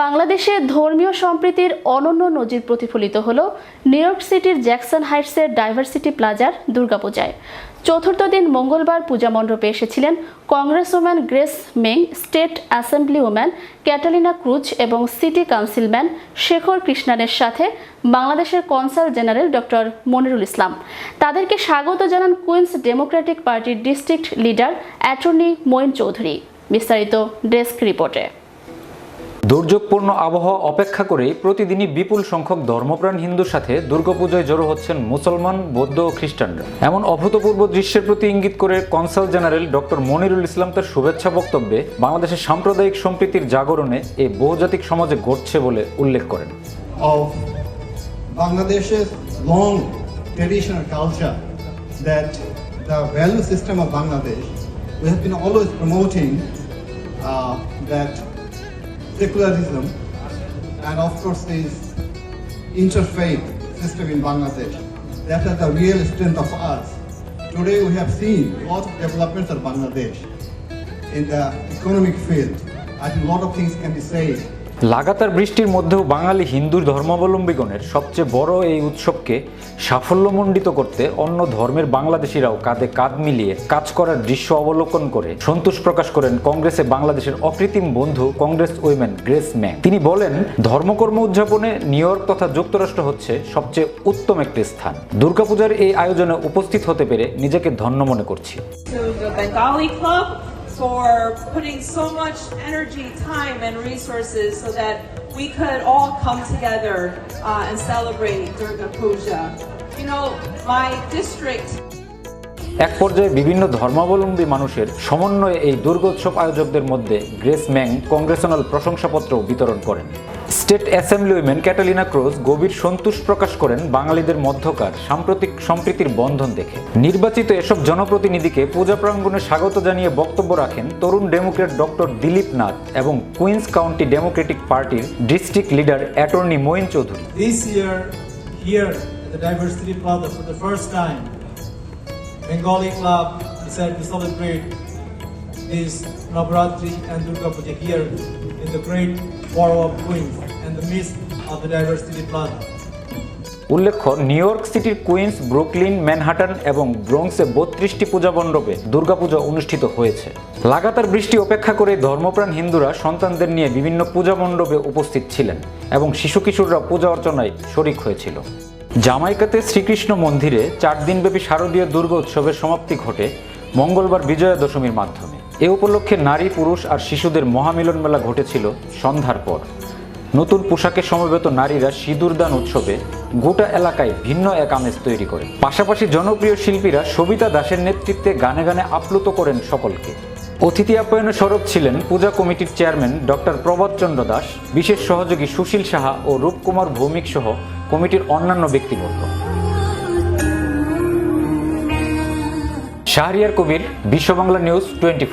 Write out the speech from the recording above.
বাংলাদেশে ধর্মীয় সম্প্রীতির অনন্য নজির প্রতিফলিত হল নিউ ইয়র্ক সিটির জ্যাকসন হাইটসের ডাইভার্সিটি প্লাজার দুর্গাপূজায়। চতুর্থ দিন মঙ্গলবার পূজা মণ্ডপে এসেছিলেন congress woman Grace Meng state assembly woman Catalina Cruz এবং সিটি কাউন্সিলম্যান শেখর কৃষ্ণানের সাথে বাংলাদেশের consul general doctor Monirul Islam. তাদেরকে স্বাগত জানান কুইন্স ডেমোক্রেটিক পার্টির district leader attorney Moin Chowdhury. বিস্তারিত ডেস্ক রিপোর্টে। দুর্যোগপূর্ণ আবহাওয়া অপেক্ষা করে প্রতিদিনই বিপুল সংখ্যক ধর্মপ্রাণ হিন্দুর সাথে দুর্গাপূজায় জড়ো হচ্ছেন মুসলমান বৌদ্ধ ও খ্রিস্টানরা। এমন অভূতপূর্ব দৃশ্যের প্রতি ইঙ্গিত করে consul general doctor Monirul Islam তার শুভেচ্ছা বক্তব্যে বাংলাদেশের সাম্প্রদায়িক সম্প্রীতির জাগরণে এই বহুজাতিক সমাজে ঘটছে বলে উল্লেখ করেন। Promoting uh, that secularism and of course this interfaith system in Bangladesh. That is the real strength of us. Today we have seen a lot of developments in Bangladesh in the economic field. I think a lot of things can be said লাগাতার বৃষ্টির মধ্যেও বাঙালি হিন্দু ধর্মাবলম্বীগণের সবচেয়ে বড় এই উৎসবকে সাফল্যমণ্ডিত করতে অন্য ধর্মের বাংলাদেশিরাও কাঁধে কাঁধ মিলিয়ে কাজ করার দৃশ্য অবলোকন করে সন্তোষ প্রকাশ করেন কংগ্রেসে বাংলাদেশের অকৃত্রিম বন্ধু কংগ্রেস উইমেন গ্রেস ম্যাং। তিনি বলেন, ধর্মকর্ম উদযাপনে নিউ ইয়র্ক তথা যুক্তরাষ্ট্র হচ্ছে সবচেয়ে উত্তম একটি স্থান। দুর্গাপূজার এই আয়োজনে উপস্থিত হতে পেরে নিজেকে ধন্য মনে করছি। For putting so much energy, time, and resources so that we could all come together uh, and celebrate Durga Puja. You know, my district এক পর্যায়ে বিভিন্ন ধর্মাবলম্বী মানুষের সমন্বয়ে এই দুর্গোৎসব আয়োজকদের মধ্যে গ্রেস ম্যাং কংগ্রেশনাল প্রশংসাপত্র বিতরণ করেন। State assembly women Catalina Cruz গভীর সন্তোষ প্রকাশ করেন বাঙালিদের মধ্যকার সাম্প্রতিক সম্প্রীতির বন্ধন দেখে। নির্বাচিত এসব জনপ্রতিনিধিকে পূজা প্রাঙ্গণে স্বাগত জানিয়ে বক্তব্য রাখেন তরুণ ডেমোক্রেট ডক্টর দিলীপ নাথ এবং কুইন্স কাউন্টি ডেমোক্রেটিক পার্টির district leader attorney Moin Chowdhury. Bengali Club decided to celebrate this Navratri and Durga Puja here in the great borough of Queens and the midst of the Diversity Plaza. উল্লেখ্য New York সিটির Queens Brooklyn Manhattan এবং ব্রোংসে বত্রিশটি পূজা মণ্ডপে দুর্গাপূজা অনুষ্ঠিত হয়েছে লাগাতার বৃষ্টি উপেক্ষা করে ধর্মপ্রাণ হিন্দুরা সন্তানদের নিয়ে বিভিন্ন পূজা মণ্ডপে উপস্থিত ছিলেন এবং শিশু কিশোররা পূজা অর্চনায় শরিক হয়েছিল জামাইকাতে শ্রীকৃষ্ণ মন্দিরে চার দিনব্যাপী শারদীয় দুর্গা উৎসবের সমাপ্তি ঘটে মঙ্গলবার বিজয়া দশমীর মাধ্যমে। এ উপলক্ষে নারী, পুরুষ আর শিশুদের মহামিলন মেলা ঘটেছিল সন্ধ্যার পর। নতুন পোশাকে সমবেত নারীরা সিঁদুরদান উৎসবে গোটা এলাকায় ভিন্ন এক আমেজ তৈরি করে। পাশাপাশি জনপ্রিয় শিল্পীরা সবিতা দাসের নেতৃত্বে গানে গানে আপ্লুত করেন সকলকে। অতিথি আপ্যায়নে সরব ছিলেন পূজা কমিটির চেয়ারম্যান ডক্টর প্রভাতচন্দ্র দাস। বিশেষ সহযোগী সুশীল সাহা ও রূপকুমার ভৌমিক সহ কমিটির অন্যান্য ব্যক্তিবর্গ। শাহরিয়ার কবির বিশ্ব বাংলা নিউজ টোয়েন্টি